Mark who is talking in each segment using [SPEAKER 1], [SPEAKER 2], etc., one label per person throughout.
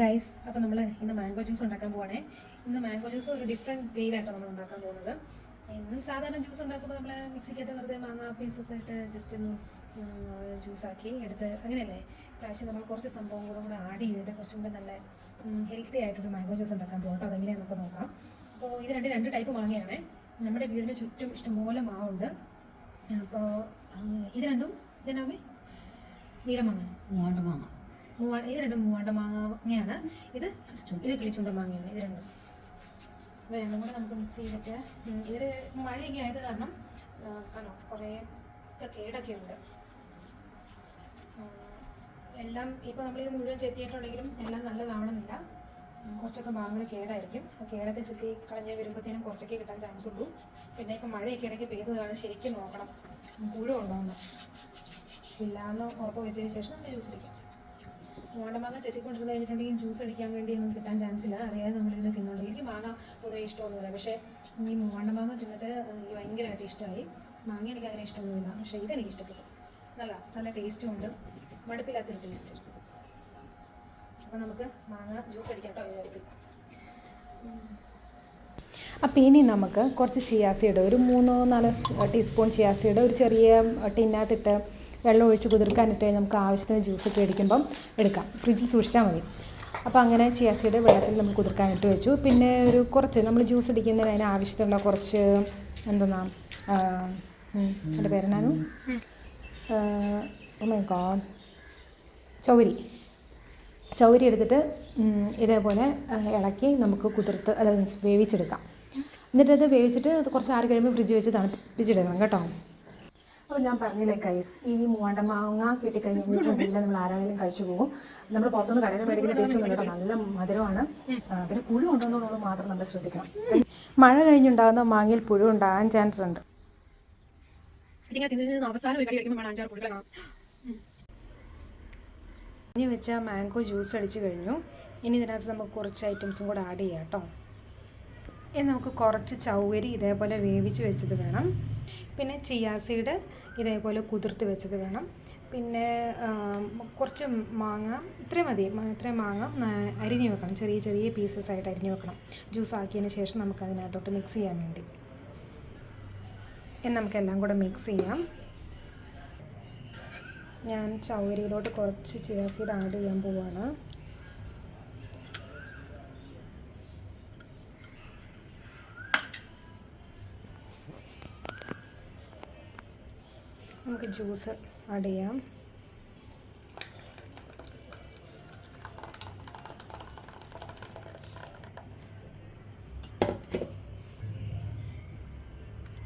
[SPEAKER 1] Guys അപ്പോൾ നമ്മൾ ഇന്ന് മാംഗോ ജ്യൂസ് ഉണ്ടാക്കാൻ പോവാണേ. ഇന്ന് മാംഗോ ജ്യൂസ് ഒരു ഡിഫറെന്റ് വേയിലായിട്ടാണ് നമ്മൾ ഉണ്ടാക്കാൻ പോകുന്നത്. എന്നും സാധാരണ ജ്യൂസ് ഉണ്ടാക്കുമ്പോൾ നമ്മൾ മിക്സിക്കകത്ത് വെറുതെ മാങ്ങ പീസസ് ആയിട്ട് ജസ്റ്റ് ഒന്ന് ജ്യൂസാക്കി എടുത്ത് അങ്ങനെയല്ലേ? പ്രാവശ്യം നമ്മൾ കുറച്ച് സംഭവം കൂടെ കൂടെ ആഡ് ചെയ്തിട്ട് കുറച്ചും കൂടെ നല്ല ഹെൽത്തി ആയിട്ടൊരു മാംഗോ ജ്യൂസ് ഉണ്ടാക്കാൻ പോകട്ടോ കേട്ടോ അതെങ്ങനെയാണ് നമുക്ക് നോക്കാം. അപ്പോൾ ഇത് രണ്ട് രണ്ട് ടൈപ്പ് മാങ്ങയാണ്. നമ്മുടെ വീടിന് ചുറ്റും ഇഷ്ടംപോലെ മാവുണ്ട്. അപ്പോൾ ഇത് രണ്ടും ഇതെന്നാമേ നീലമാങ്ങ.
[SPEAKER 2] മാങ്ങ
[SPEAKER 1] മൂവാ ഇത് രണ്ടും മൂവാണ്ട മാങ്ങയാണ്. ഇത് ഇത് കിളിച്ചുണ്ട മാങ്ങയാണ്. ഇത് രണ്ടും. ഇവ രണ്ടും കൂടെ നമുക്ക് മിക്സ് ചെയ്തിട്ട് ഇതിൽ മഴയൊക്കെ ആയത് കാരണം ആ, കാണോ കുറേ ഒക്കെ കേടൊക്കെ ഉണ്ട്. എല്ലാം ഇപ്പോൾ നമ്മളിത് മുഴുവൻ ചെത്തിയിട്ടുണ്ടെങ്കിലും എല്ലാം നല്ലതാവണമെന്നില്ല. കുറച്ചൊക്കെ ഭാഗങ്ങൾ കേടായിരിക്കും. ആ കേടൊക്കെ ചെത്തി കളഞ്ഞ് വരുമ്പോഴത്തേനും കുറച്ചൊക്കെ കിട്ടാൻ ചാൻസ് ഉള്ളൂ. പിന്നെ ഇപ്പം മഴയൊക്കെ ഇടയ്ക്ക് പെയ്തതാണ് ശരിക്കും നോക്കണം. ഉം, ഉണ്ടോ ഇല്ലാന്ന് ഉറപ്പ് വരുത്തിയതിന് ശേഷം നമ്മൾ ജ്യൂസ് അടിക്കാം മൂവാണ്ടമാങ്ങ ചെത്തിക്കൊണ്ടിരുന്ന് കഴിഞ്ഞിട്ടുണ്ടെങ്കിൽ ജ്യൂസ് അടിക്കാൻ വേണ്ടി ഒന്നും കിട്ടാൻ ചാൻസ് ഇല്ല. അറിയാതെ നമ്മളിന്ന് തിന്നുള്ളൂ എനിക്ക് മാങ്ങ പൊതുവെ ഇഷ്ടമൊന്നുമില്ല. പക്ഷേ ഈ മാങ്ങ തിന്നിട്ട് എനിക്ക് ഭയങ്കരമായിട്ട് ഇഷ്ടമായി. മാങ്ങ എനിക്ക് അങ്ങനെ ഇഷ്ടമൊന്നുമില്ല. പക്ഷേ ഇതെനിക്ക് ഇഷ്ടപ്പെട്ടു. നല്ല നല്ല ടേസ്റ്റും ഉണ്ട്. മടുപ്പില്ലാത്തൊരു ടേസ്റ്റ് അപ്പോൾ നമുക്ക് മാങ്ങ ജ്യൂസ് അടിക്കാം കേട്ടോ വിചാരിക്കും
[SPEAKER 3] അപ്പോൾ ഇനി നമുക്ക് കുറച്ച് ചിയാസിയുടെ ഒരു മൂന്നോ നാലോ ടീസ്പൂൺ ചിയാസിയുടെ ഒരു ചെറിയ ടിന്നകത്തിട്ട് വെള്ളം ഒഴിച്ച് കുതിർക്കാനിട്ട് നമുക്ക് ആവശ്യത്തിന് ജ്യൂസ് ഒക്കെ അടിക്കുമ്പം എടുക്കാം. ഫ്രിഡ്ജിൽ സൂക്ഷിച്ചാൽ മതി. അപ്പോൾ അങ്ങനെ ചിയാസീഡ് വെള്ളത്തിൽ നമ്മൾ കുതിർക്കാനിട്ട് വെച്ചു. പിന്നെ ഒരു കുറച്ച് നമ്മൾ ജ്യൂസ് അടിക്കുന്നതിന് അതിന് ആവശ്യത്തിനുള്ള കുറച്ച് എന്തെന്നാ എന്റെ പേരെന്നാണ്? മൈ ഗോഡ് ചൗരി. ചൗരി എടുത്തിട്ട് ഇതേപോലെ ഇളക്കി നമുക്ക് കുതിർത്ത് അത് വേവിച്ചെടുക്കാം. എന്നിട്ട് അത് കുറച്ച് ആറ് കഴിയുമ്പോൾ ഫ്രിഡ്ജ് വെച്ച് തണുപ്പിച്ചെടുക്കണം കേട്ടോ. അപ്പോൾ ഞാൻ പറഞ്ഞില്ലേ കൈസ് ഈ മൂവാണ്ട മാങ്ങ കിട്ടിക്കഴിഞ്ഞിട്ടുണ്ടെങ്കിൽ നമ്മൾ ആരാണെങ്കിലും കഴിച്ചു പോകും. നമ്മൾ പുറത്തുനിന്ന് കടയിൽ മേടിക്കുന്ന ടേസ്റ്റ് ഒന്നും കേട്ടോ. നല്ല മധുരമാണ്. പിന്നെ പുഴു ഉണ്ടോന്നുള്ളത് മാത്രം നമ്മൾ ശ്രദ്ധിക്കണം. മഴ കഴിഞ്ഞുണ്ടാകുന്ന മാങ്ങയിൽ പുഴു ഉണ്ടാകാൻ ചാൻസ് ഉണ്ട്.
[SPEAKER 1] അവസാനം ഒരു കടി കഴിക്കുമ്പോൾ അഞ്ചാറ് കാണാം
[SPEAKER 3] ഇനി വെച്ച മാംഗോ ജ്യൂസ് അടിച്ച് കഴിഞ്ഞു. ഇനി ഇതിനകത്ത് നമുക്ക് കുറച്ച് ഐറ്റംസും കൂടെ ആഡ് ചെയ്യാം കേട്ടോ. ഇനി നമുക്ക് കുറച്ച് ചൗവരി ഇതേപോലെ വേവിച്ച് വെച്ചത് വേണം. പിന്നെ ചിയാ സീഡ് ഇതേപോലെ കുതിർത്ത് വെച്ചത് വേണം. പിന്നെ കുറച്ച് മാങ്ങ ഇത്രയും മതി. ഇത്രയും മാങ്ങ അരിഞ്ഞു അരിഞ്ഞ് വെക്കണം. ചെറിയ ചെറിയ പീസസ് ആയിട്ട് അരിഞ്ഞു വെക്കണം. ജ്യൂസ് ആക്കിയതിന് ശേഷം നമുക്ക് അതിനകത്തോട്ട് മിക്സ് ചെയ്യാൻ വേണ്ടി. ഇനി നമുക്കെല്ലാം കൂടെ മിക്സ് ചെയ്യാം. ഞാൻ ചൗവരിയിലോട്ട് കുറച്ച് ചിയാസീഡ് ആഡ് ചെയ്യാൻ പോവാണ്. നമുക്ക് ജ്യൂസ് ആഡ് ചെയ്യാം.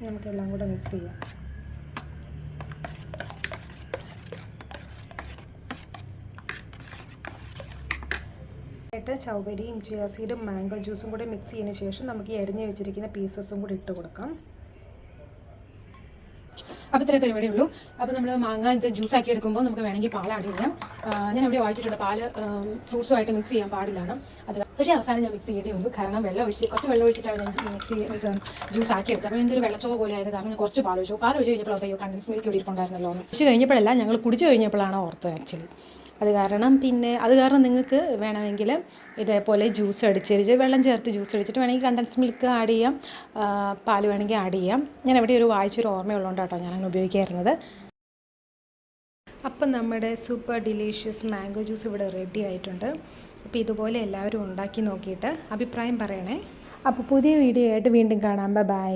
[SPEAKER 3] നമുക്കെല്ലാം കൂടെ മിക്സ് ചെയ്യാം. ആയിട്ട് ചൗവരിയും ചിയാസീഡും മാംഗോ ജ്യൂസും കൂടി മിക്സ് ചെയ്യുന്ന ശേഷം നമുക്ക് ഈ അരിഞ്ഞ് വെച്ചിരിക്കുന്ന പീസസും കൂടി ഇട്ട് കൊടുക്കാം.
[SPEAKER 1] അപ്പോൾ ഇത്രേ പരിപാടി ഉള്ളൂ. അപ്പോൾ നമ്മൾ മാങ്ങ ഇത് ജ്യൂസ് ആക്കി എടുക്കുമ്പോൾ നമുക്ക് വേണമെങ്കിൽ പാൽ ആഡ് ചെയ്യാം. ഞാൻ ഇവിടെ വായിച്ചിട്ടുണ്ട് പാൽ ഫ്രൂട്ട്സുമായിട്ട് മിക്സ് ചെയ്യാൻ പാടില്ലാണ് അത് പക്ഷേ അവസാനം ഞാൻ മിക്സ് ചെയ്യേണ്ടി വന്നു. കാരണം വെള്ളം ഒഴിച്ച് കുറച്ച് വെള്ളം ഒഴിച്ചിട്ടാണ് ഞാൻ മിക്സ് ജ്യൂസ് ആക്കി എടുത്തത്. അപ്പോൾ എന്തൊരു വെള്ളച്ചോവ് പോലെ ആയത് കാരണം കുറച്ച് പാൽ ഒഴിച്ചു. പാൽ ഒഴിച്ച് കഴിഞ്ഞപ്പോൾ കണ്ടൻസ് മിൽക്ക് ഇവിടെ ഇരിപ്പുണ്ടായിരുന്നല്ലോ എന്ന്. ഒഴിച്ച് കഴിഞ്ഞപ്പോഴല്ല ഞങ്ങൾ കുടിച്ചു കഴിഞ്ഞപ്പോഴാണ് ഓർത്തത് ആക്ച്വലി അത് കാരണം പിന്നെ അത് കാരണം നിങ്ങൾക്ക് വേണമെങ്കിൽ ഇതേപോലെ ജ്യൂസ് അടിച്ചരിച്ച് വെള്ളം ചേർത്ത് ജ്യൂസ് അടിച്ചിട്ട് വേണമെങ്കിൽ കണ്ടൻസ് മിൽക്ക് ആഡ് ചെയ്യാം. പാൽ വേണമെങ്കിൽ ആഡ് ചെയ്യാം. ഞാൻ എവിടെ ഒരു വായിച്ചൊരു ഓർമ്മയുള്ളതുകൊണ്ട് കേട്ടോ ഞാനങ്ങനെ ഉപയോഗിക്കാറുന്നത് അപ്പം നമ്മുടെ സൂപ്പർ ഡിലീഷ്യസ് മാംഗോ ജ്യൂസ് ഇവിടെ റെഡി ആയിട്ടുണ്ട്. അപ്പോൾ ഇതുപോലെ എല്ലാവരും ഉണ്ടാക്കി നോക്കിയിട്ട് അഭിപ്രായം പറയണേ. അപ്പോൾ പുതിയ വീഡിയോ ആയിട്ട് വീണ്ടും കാണാം. ബൈ